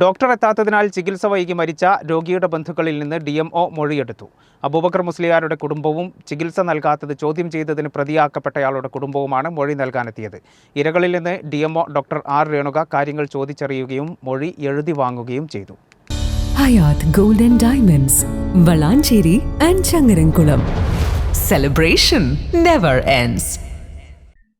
Doctor എത്താത്തതിനാൽ ചികിത്സ വൈകി മരിച്ച രോഗിയുടെ ബന്ധുക്കളിൽ നിന്ന് ഡി എം ഒ മൊഴിയെടുത്തു. അബൂബക്കർ മുസ്ലിയാരുടെ കുടുംബവും ചികിത്സ നൽകാത്തത് ചോദ്യം ചെയ്തതിന് പ്രതിയാക്കപ്പെട്ടയാളുടെ കുടുംബവുമാണ് മൊഴി നൽകാനെത്തിയത്. ഇരകളിൽ നിന്ന് D M O doctor R Renuka കാര്യങ്ങൾ ചോദിച്ചറിയുകയും മൊഴി എഴുതി വാങ്ങുകയും ചെയ്തു. Hayath golden diamonds Valanchery and Changaramkulam. Celebration never ends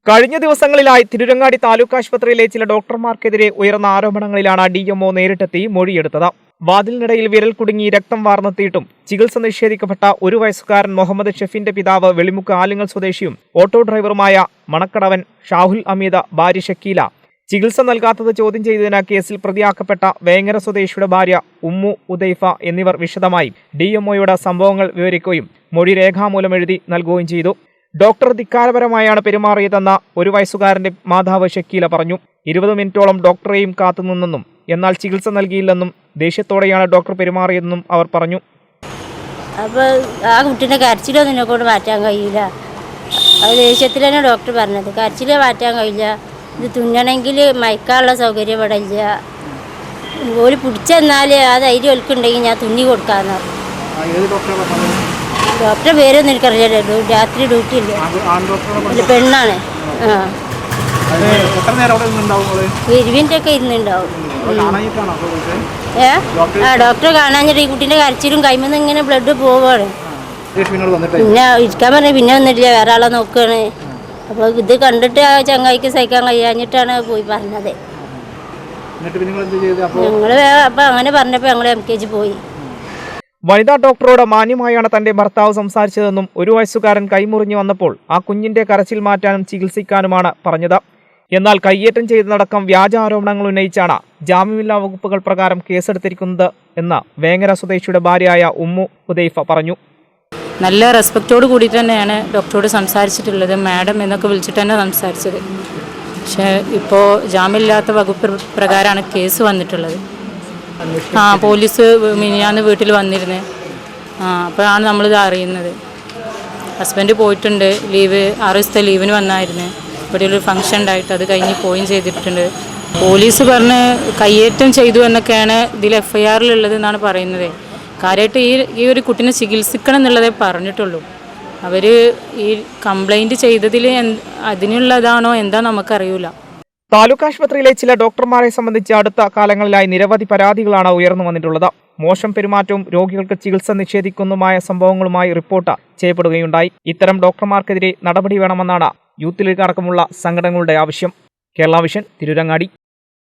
കഴിഞ്ഞ ദിവസങ്ങളിലായി തിരുരങ്ങാടി താലൂക്ക് ആശുപത്രിയിലെ ചില ഡോക്ടർമാർക്കെതിരെ ഉയർന്ന ആരോപണങ്ങളിലാണ് ഡി എംഒ നേരിട്ടെത്തി മൊഴിയെടുത്തത്. വാതിലിനിടയിൽ വിരൽ കുടുങ്ങി രക്തം വാർന്നെത്തിയിട്ടും ചികിത്സ നിഷേധിക്കപ്പെട്ട ഒരു വയസ്സുകാരൻ മുഹമ്മദ് ഷെഫിന്റെ പിതാവ് വെളിമുക്ക് ആലുങ്ങൽ സ്വദേശിയും ഓട്ടോ ഡ്രൈവറുമായ മണക്കടവൻ ഷാഹുൽ അമീദ ഭാര്യ ഷക്കീല. ചികിത്സ നൽകാത്തത് ചോദ്യം ചെയ്തതിന് കേസിൽ പ്രതിയാക്കപ്പെട്ട വേങ്ങര സ്വദേശിയുടെ ഭാര്യ ഉമ്മു ഉദൈഫ എന്നിവർ വിശദമായി ഡി സംഭവങ്ങൾ വിവരിക്കുകയും മൊഴി രേഖാമൂലം എഴുതി നൽകുകയും ചെയ്തു. ഡോക്ടർ ധിക്കാരപരമായാണ് പെരുമാറിയതെന്ന ഒരു വയസ്സുകാരന്റെ മാതാവ് ഷക്കീല പറഞ്ഞു. ഇരുപത് മിനിറ്റോളം ഡോക്ടറെയും കാത്തുനിന്നെന്നും എന്നാൽ ചികിത്സ നൽകിയില്ലെന്നും ദേഷ്യത്തോടെയാണ് ഡോക്ടർ പെരുമാറിയതെന്നും അവർ പറഞ്ഞു. അപ്പോൾ ആ കുട്ടീന്റെ കരച്ചിലൊന്നും എന്നെ കൊണ്ട് മാറ്റാൻ കഴിയില്ല. അത് ദേഷ്യത്തിൽ തന്നെ ഡോക്ടർ പറഞ്ഞത്. കരച്ചിൽ മാറ്റാൻ കഴിയില്ല. ഇത് തുന്നണമെങ്കിൽ മയക്കാനുള്ള സൗകര്യം ഇവിടെ ഇല്ല. ഒരു പിടിച്ചെന്നാൽ ആ ധൈര്യം ഒൽക്കുണ്ടെങ്കിൽ ഞാൻ തുന്നി കൊടുക്കാമെന്ന് ഡോക്ടറെ പേരൊന്നും എനിക്കറിയില്ല. രാത്രി ഡ്യൂട്ടി ഇല്ല? പെണ്ണാണ്. ആ. ഇരുവിന്റെ ഒക്കെ ഇരുന്നുണ്ടാവും. ഏ? ആ ഡോക്ടറെ കാണാഞ്ഞിട്ട് ഈ കുട്ടീന്റെ കരച്ചിലും കൈമെന്ന് ഇങ്ങനെ ബ്ലഡ് പോവാണ്. പിന്നെ ഇരിക്കാൻ പറഞ്ഞ പിന്നെ വന്നിട്ടില്ല. വേറെ ആളെ നോക്കുകയാണ് അപ്പോൾ ഇത് കണ്ടിട്ട് ആ ചങ്ങായിക്ക് സഹിക്കാൻ കഴിയാഞ്ഞിട്ടാണ് പോയി പറഞ്ഞത്. ഞങ്ങൾ അപ്പം അങ്ങനെ പറഞ്ഞപ്പോൾ ഞങ്ങൾ എം കെ ജി പോയി. വനിതാ ഡോക്ടറോട് മാന്യമായാണ് തന്റെ ഭർത്താവ് സംസാരിച്ചതെന്നും ഒരു വയസ്സുകാരൻ കൈമുറിഞ്ഞു വന്നപ്പോൾ ആ കുഞ്ഞിന്റെ കരച്ചിൽ മാറ്റാനും ചികിത്സിക്കാനുമാണ് പറഞ്ഞത്. എന്നാൽ കയ്യേറ്റം ചെയ്തതടക്കം വ്യാജ ആരോപണങ്ങൾ ഉന്നയിച്ചാണ് ജാമ്യമില്ലാ വകുപ്പുകൾ പ്രകാരം കേസെടുത്തിരിക്കുന്നത് എന്ന് വേങ്ങര സ്വദേശിയുടെ ഭാര്യയായ ഉമ്മു ഉദൈഫ പറഞ്ഞു. നല്ല റെസ്പെക്റ്റോട് കൂടി തന്നെയാണ് ഡോക്ടറോട് സംസാരിച്ചിട്ടുള്ളത് മാഡം എന്നൊക്കെ വിളിച്ചിട്ട് തന്നെ സംസാരിച്ചത്. പക്ഷേ ഇപ്പോൾ ജാമ്യമില്ലാത്ത വകുപ്പ് പ്രകാരമാണ് കേസ് വന്നിട്ടുള്ളത്. ആ പോലീസ് മിനിയാന്ന് വീട്ടിൽ വന്നിരുന്നു. ആ അപ്പോഴാണ് നമ്മളിത് അറിയുന്നത്. ഹസ്ബൻഡ് പോയിട്ടുണ്ട് ലീവ് ആറ് ദിവസത്തെ ലീവിന് വന്നായിരുന്നു. ഇവിടെ ഒരു ഫംഗ്ഷൻ ഉണ്ടായിട്ട് അത് കഴിഞ്ഞ് പോയും ചെയ്തിട്ടുണ്ട്. പോലീസ് പറഞ്ഞ് കയ്യേറ്റം ചെയ്തു എന്നൊക്കെയാണ് ഇതിൽ എഫ് ഐ ആറിലുള്ളത് എന്നാണ് പറയുന്നത്. കാര്യമായിട്ട് ഈ ഈ ഒരു കുട്ടീനെ ചികിത്സിക്കണം എന്നുള്ളതേ പറഞ്ഞിട്ടുള്ളൂ. അവർ ഈ കംപ്ലൈന്റ് ചെയ്തതിൽ അതിനുള്ളതാണോ എന്താ നമുക്കറിയില്ല താലൂക്ക് ആശുപത്രിയിലെ ചില ഡോക്ടർമാരെ സംബന്ധിച്ച് അടുത്ത കാലങ്ങളിലായി നിരവധി പരാതികളാണ് ഉയർന്നു വന്നിട്ടുള്ളത്. മോശം പെരുമാറ്റവും രോഗികൾക്ക് ചികിത്സ നിഷേധിക്കുന്നതുമായ സംഭവങ്ങളുമായി റിപ്പോർട്ട് ചെയ്യപ്പെടുകയുണ്ടായി. ഇത്തരം ഡോക്ടർമാർക്കെതിരെ നടപടി വേണമെന്നാണ് യൂത്ത് ലീഗ് അടക്കമുള്ള സംഘടനകളുടെ ആവശ്യം. കേരള വിഷൻ തിരുരങ്ങാടി.